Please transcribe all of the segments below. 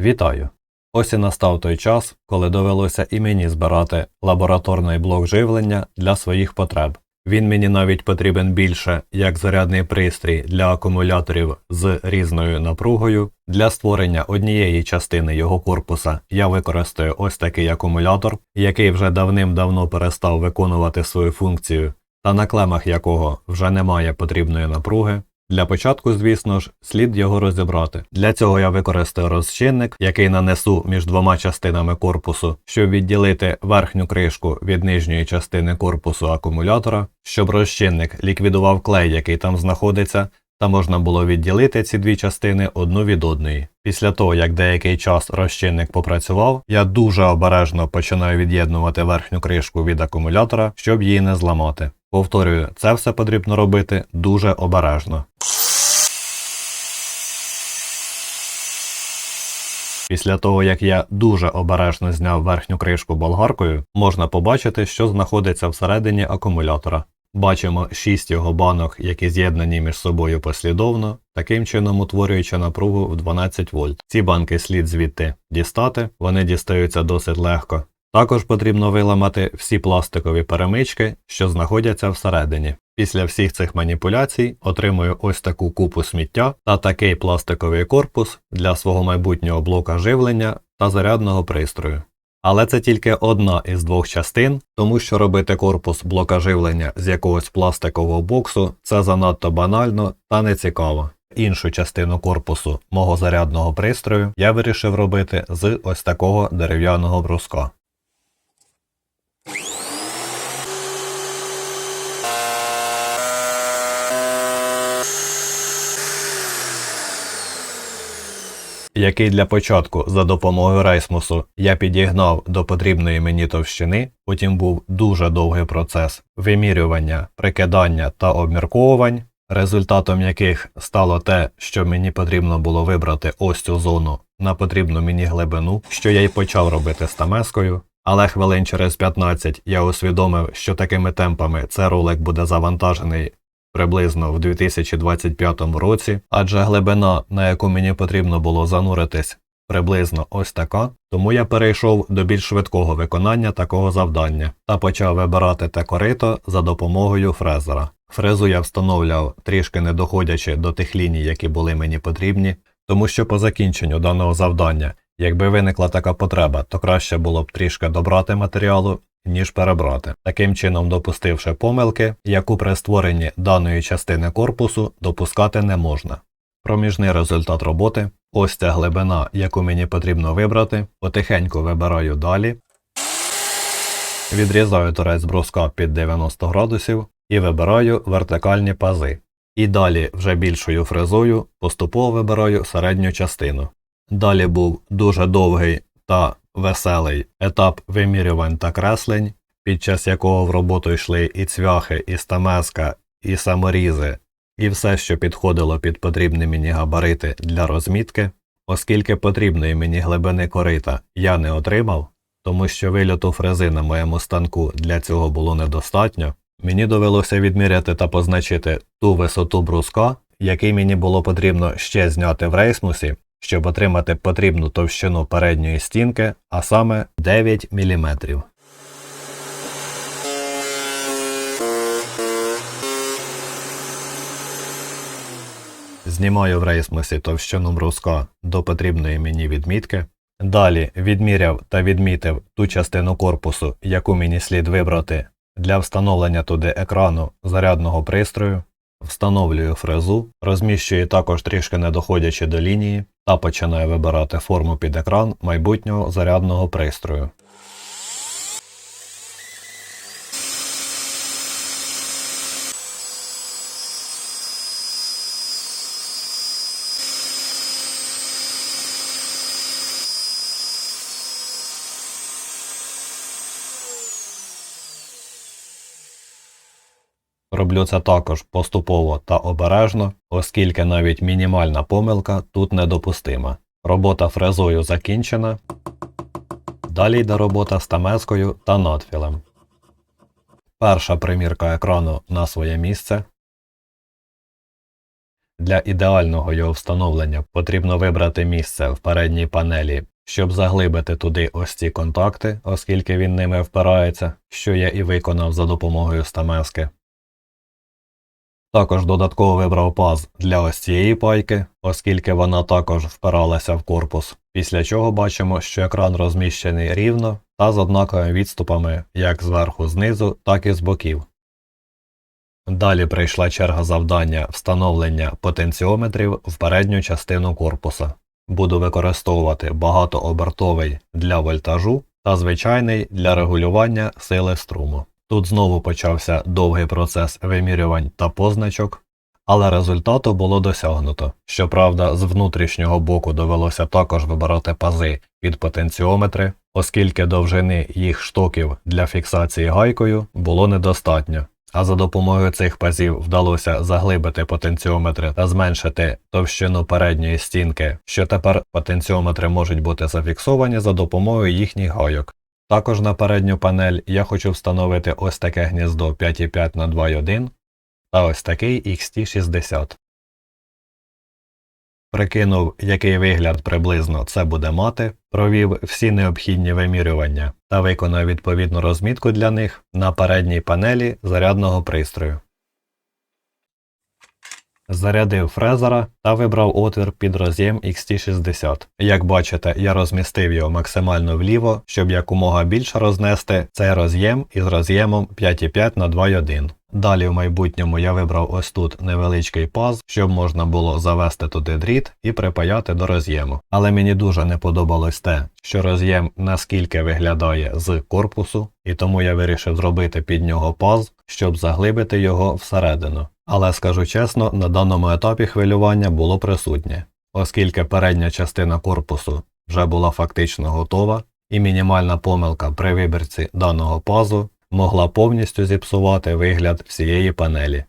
Вітаю! Ось і настав той час, коли довелося і мені збирати лабораторний блок живлення для своїх потреб. Він мені навіть потрібен більше як зарядний пристрій для акумуляторів з різною напругою. Для створення однієї частини його корпуса я використаю ось такий акумулятор, який вже давним-давно перестав виконувати свою функцію, та на клемах якого вже немає потрібної напруги. Для початку, звісно ж, слід його розібрати. Для цього я використаю розчинник, який нанесу між двома частинами корпусу, щоб відділити верхню кришку від нижньої частини корпусу акумулятора, щоб розчинник ліквідував клей, який там знаходиться, та можна було відділити ці дві частини одну від одної. Після того, як деякий час розчинник попрацював, я дуже обережно починаю від'єднувати верхню кришку від акумулятора, щоб її не зламати. Повторюю, це все потрібно робити дуже обережно. Після того, як я дуже обережно зняв верхню кришку болгаркою, можна побачити, що знаходиться всередині акумулятора. Бачимо 6 його банок, які з'єднані між собою послідовно, таким чином утворюючи напругу в 12 вольт. Ці банки слід звідти дістати, вони дістаються досить легко. Також потрібно виламати всі пластикові перемички, що знаходяться всередині. Після всіх цих маніпуляцій отримую ось таку купу сміття та такий пластиковий корпус для свого майбутнього блока живлення та зарядного пристрою. Але це тільки одна із двох частин, тому що робити корпус блока живлення з якогось пластикового боксу це занадто банально та нецікаво. Іншу частину корпусу мого зарядного пристрою я вирішив робити з ось такого дерев'яного бруска. Який для початку за допомогою рейсмусу я підігнав до потрібної мені товщини, потім був дуже довгий процес вимірювання, прикидання та обмірковувань, результатом яких стало те, що мені потрібно було вибрати ось цю зону на потрібну мені глибину, що я й почав робити стамескою. Але хвилин через 15 я усвідомив, що такими темпами цей ролик буде завантажений приблизно в 2025 році, адже глибина, на яку мені потрібно було зануритись, приблизно ось така, тому я перейшов до більш швидкого виконання такого завдання та почав вибирати те корито за допомогою фрезера. Фрезу я встановляв трішки не доходячи до тих ліній, які були мені потрібні, тому що по закінченню даного завдання, якби виникла така потреба, то краще було б трішки добрати матеріалу ніж перебрати, таким чином допустивши помилки, яку при створенні даної частини корпусу допускати не можна. Проміжний результат роботи ось ця глибина, яку мені потрібно вибрати, потихеньку вибираю далі, відрізаю торець бруска під 90 градусів і вибираю вертикальні пази. І далі вже більшою фрезою поступово вибираю середню частину. Далі був дуже довгий та веселий етап вимірювань та креслень, під час якого в роботу йшли і цвяхи, і стамеска, і саморізи, і все, що підходило під потрібні мені габарити для розмітки, оскільки потрібної мені глибини корита я не отримав, тому що вильоту фрези на моєму станку для цього було недостатньо, мені довелося відміряти та позначити ту висоту бруска, який мені було потрібно ще зняти в рейсмусі, щоб отримати потрібну товщину передньої стінки, а саме 9 мм. Знімаю в рейсмусі товщину бруска до потрібної мені відмітки. Далі відміряв та відмітив ту частину корпусу, яку мені слід вибрати для встановлення туди екрану зарядного пристрою. Встановлюю фрезу, розміщую також трішки не доходячи до лінії, та починає вибирати форму під екран майбутнього зарядного пристрою. Роблю це також поступово та обережно, оскільки навіть мінімальна помилка тут недопустима. Робота фрезою закінчена. Далі йде робота з тамескою та надфілем. Перша примірка екрану на своє місце. Для ідеального його встановлення потрібно вибрати місце в передній панелі, щоб заглибити туди ось ці контакти, оскільки він ними впирається, що я і виконав за допомогою стамески. Також додатково вибрав паз для ось цієї пайки, оскільки вона також впиралася в корпус, після чого бачимо, що екран розміщений рівно та з однаковими відступами як зверху знизу, так і з боків. Далі прийшла черга завдання встановлення потенціометрів в передню частину корпуса. Буду використовувати багатообертовий для вольтажу та звичайний для регулювання сили струму. Тут знову почався довгий процес вимірювань та позначок, але результату було досягнуто. Щоправда, з внутрішнього боку довелося також вибирати пази під потенціометри, оскільки довжини їх штоків для фіксації гайкою було недостатньо. А за допомогою цих пазів вдалося заглибити потенціометри та зменшити товщину передньої стінки, що тепер потенціометри можуть бути зафіксовані за допомогою їхніх гайок. Також на передню панель я хочу встановити ось таке гніздо 5,5 на 2,1 та ось такий XT60. Прикинув, який вигляд приблизно це буде мати, провів всі необхідні вимірювання та виконав відповідну розмітку для них на передній панелі зарядного пристрою. Зарядив фрезера та вибрав отвір під роз'єм XT60. Як бачите, я розмістив його максимально вліво, щоб якомога більше рознести цей роз'єм із роз'ємом 5,5 на 2,1. Далі в майбутньому я вибрав ось тут невеличкий паз, щоб можна було завести туди дріт і припаяти до роз'єму. Але мені дуже не подобалось те, що роз'єм наскільки виглядає з корпусу, і тому я вирішив зробити під нього паз, щоб заглибити його всередину. Але скажу чесно, на даному етапі хвилювання було присутнє, оскільки передня частина корпусу вже була фактично готова, і мінімальна помилка при вибірці даного пазу могла повністю зіпсувати вигляд всієї панелі.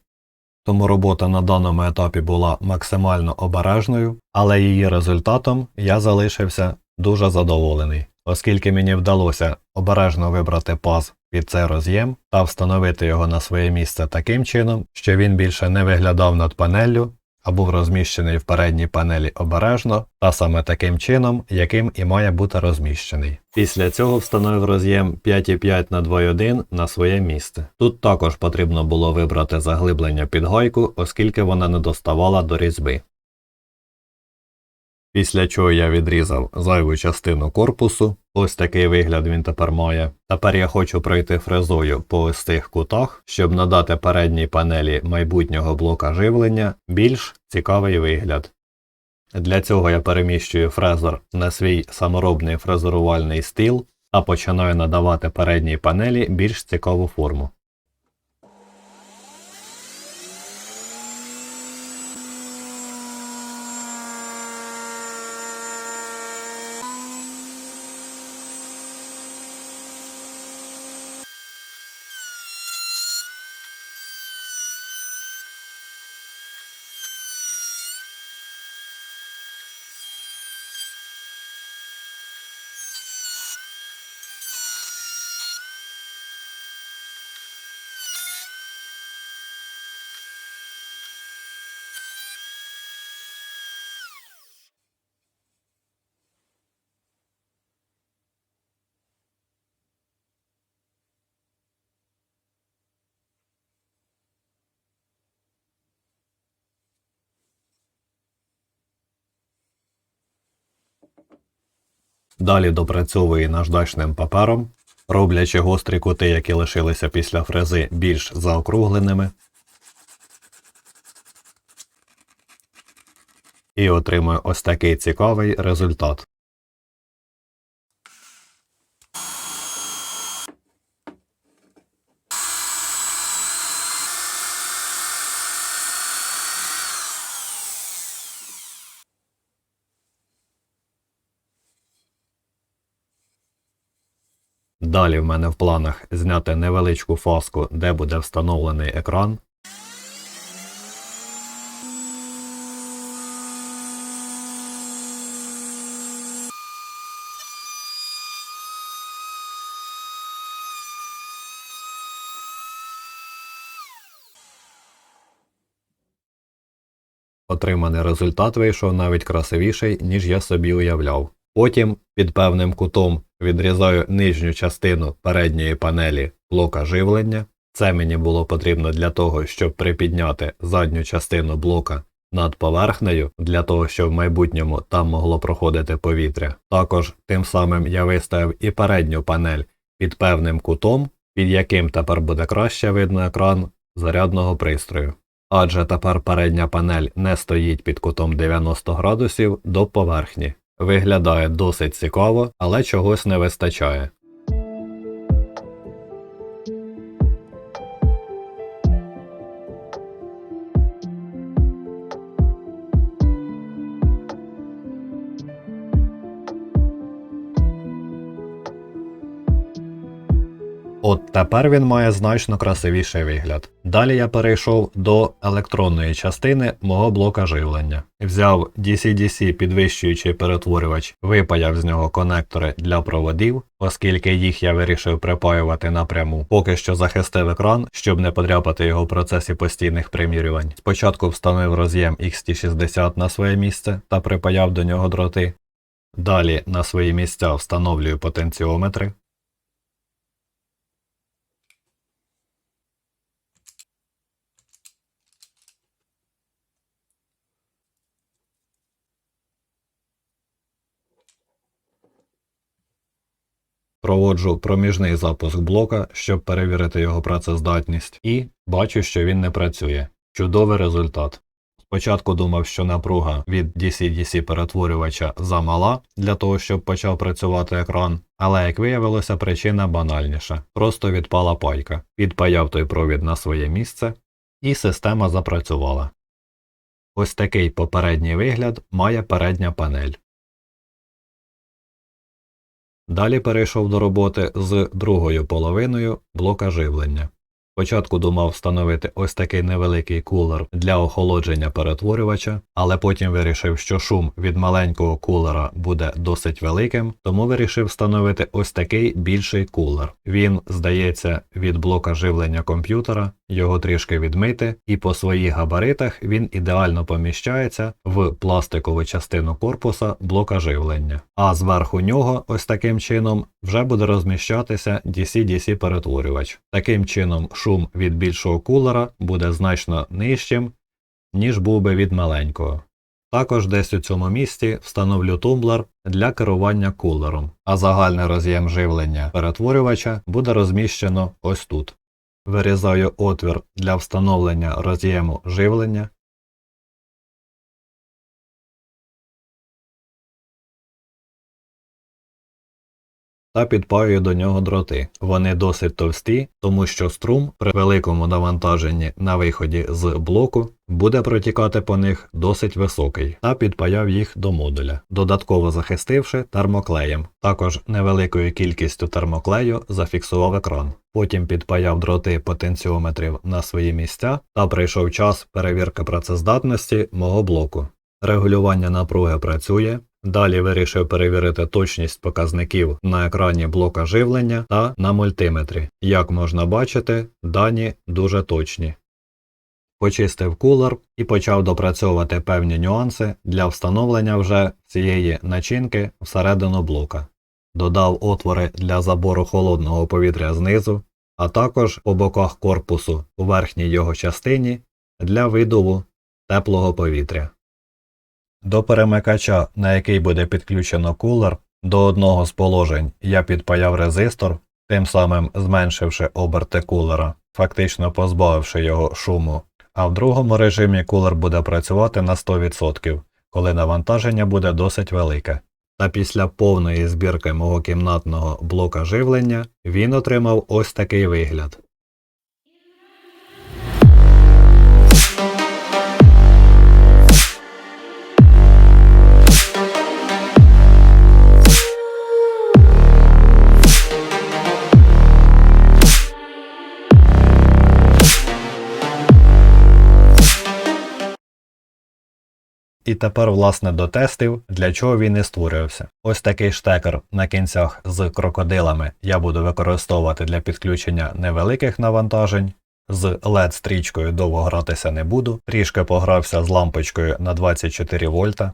Тому робота на даному етапі була максимально обережною, але її результатом я залишився дуже задоволений, оскільки мені вдалося обережно вибрати паз під цей роз'єм та встановити його на своє місце таким чином, що він більше не виглядав над панеллю, а був розміщений в передній панелі обережно та саме таким чином, яким і має бути розміщений. Після цього встановив роз'єм 5,5 на 2,1 на своє місце. Тут також потрібно було вибрати заглиблення під гайку, оскільки вона не доставала до різьби. Після чого я відрізав зайву частину корпусу, ось такий вигляд він тепер має. Тепер я хочу пройти фрезою по ось цих кутах, щоб надати передній панелі майбутнього блока живлення більш цікавий вигляд. Для цього я переміщую фрезер на свій саморобний фрезерувальний стіл та починаю надавати передній панелі більш цікаву форму. Далі допрацьовує наждачним папером, роблячи гострі кути, які лишилися після фрези, більш заокругленими. І отримує ось такий цікавий результат. Далі в мене в планах зняти невеличку фаску, де буде встановлений екран. отриманий результат вийшов навіть красивіший, ніж я собі уявляв. Потім під певним кутом відрізаю нижню частину передньої панелі блока живлення. Це мені було потрібно для того, щоб припідняти задню частину блока над поверхнею, для того, щоб в майбутньому там могло проходити повітря. Також тим самим я виставив і передню панель під певним кутом, під яким тепер буде краще видно екран зарядного пристрою. Адже тепер передня панель не стоїть під кутом 90 градусів до поверхні. Виглядає досить цікаво, але чогось не вистачає. Тепер він має значно красивіший вигляд. Далі я перейшов до електронної частини мого блока живлення. Взяв DC-DC підвищуючий перетворювач, випаяв з нього конектори для проводів, оскільки їх я вирішив припаювати напряму. Поки що захистив екран, щоб не подряпати його в процесі постійних примірювань. Спочатку встановив роз'єм XT60 на своє місце та припаяв до нього дроти. Далі на свої місця встановлюю потенціометри. Проводжу проміжний запуск блока, щоб перевірити його працездатність, і бачу, що він не працює. Чудовий результат. Спочатку думав, що напруга від DC-DC перетворювача замала для того, щоб почав працювати екран, але як виявилося, причина банальніша. Просто відпала пайка. Підпаяв той провід на своє місце, і система запрацювала. Ось такий попередній вигляд має передня панель. Далі перейшов до роботи з другою половиною блока живлення. Спочатку думав встановити ось такий невеликий кулер для охолодження перетворювача, але потім вирішив, що шум від маленького кулера буде досить великим, тому вирішив встановити ось такий більший кулер. Він, здається, від блока живлення комп'ютера, його трішки відмити, і по своїх габаритах він ідеально поміщається в пластикову частину корпуса блока живлення. А зверху нього, ось таким чином, вже буде розміщатися DC-DC перетворювач. Таким чином, шум від більшого кулера буде значно нижчим, ніж був би від маленького. Також десь у цьому місці встановлю тумблер для керування кулером, а загальний роз'єм живлення перетворювача буде розміщено ось тут. Вирізаю отвір для встановлення роз'єму живлення. Та підпаюю до нього дроти. Вони досить товсті, тому що струм при великому навантаженні на виході з блоку буде протікати по них досить високий, та підпаяв їх до модуля, додатково захистивши термоклеєм. Також невеликою кількістю термоклею зафіксував екран. Потім підпаяв дроти потенціометрів на свої місця та прийшов час перевірки працездатності мого блоку. Регулювання напруги працює. Далі вирішив перевірити точність показників на екрані блока живлення та на мультиметрі. Як можна бачити, дані дуже точні. Почистив кулер і почав допрацьовувати певні нюанси для встановлення вже цієї начинки всередину блока. Додав отвори для забору холодного повітря знизу, а також по боках корпусу у верхній його частині для видову теплого повітря. До перемикача, на який буде підключено кулер, до одного з положень я підпаяв резистор, тим самим зменшивши оберти кулера, фактично позбавивши його шуму. А в другому режимі кулер буде працювати на 100%, коли навантаження буде досить велике. Та після повної збірки мого кімнатного блока живлення він отримав ось такий вигляд. І тепер, власне, до тестів, для чого він і створювався. Ось такий штекер на кінцях з крокодилами я буду використовувати для підключення невеликих навантажень, З LED стрічкою довго гратися не буду, трішки погрався з лампочкою на 24 вольта.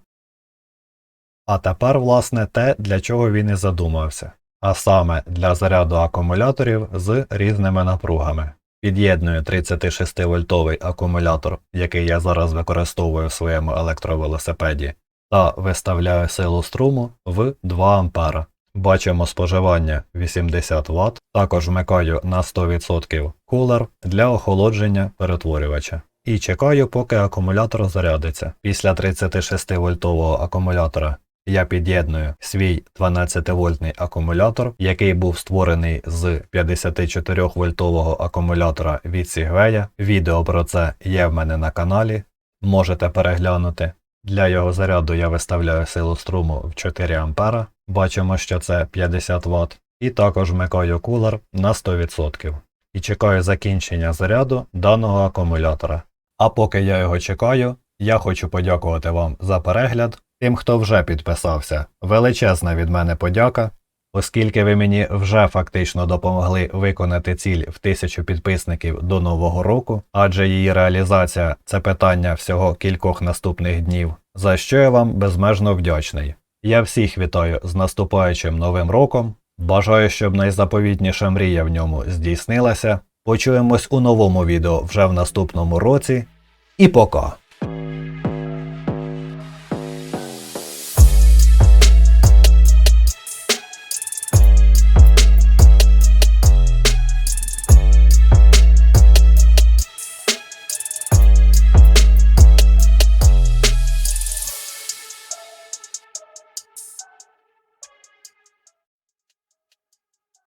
А тепер, власне, те, для чого він і задумався, а саме для заряду акумуляторів з різними напругами. Під'єдную 36-вольтовий акумулятор, який я зараз використовую в своєму електровелосипеді, та виставляю силу струму в 2 А. Бачимо споживання 80 Вт, також вмикаю на 100% кулер для охолодження перетворювача. І чекаю, поки акумулятор зарядиться. Після 36-вольтового акумулятора я під'єдную свій 12-вольтний акумулятор, який був створений з 54-вольтового акумулятора від Sigweya. Відео про це є в мене на каналі, можете переглянути. Для його заряду я виставляю силу струму в 4 А, бачимо, що це 50 Вт, і також вмикаю кулер на 100%. І чекаю закінчення заряду даного акумулятора. А поки я його чекаю, я хочу подякувати вам за перегляд. Тим, хто вже підписався, величезна від мене подяка, оскільки ви мені вже фактично допомогли виконати ціль в тисячу підписників до Нового року, адже її реалізація це питання всього кількох наступних днів, за що я вам безмежно вдячний. Я всіх вітаю з наступаючим новим роком. Бажаю, щоб найзаповітніша мрія в ньому здійснилася. Почуємось у новому відео вже в наступному році. І пока!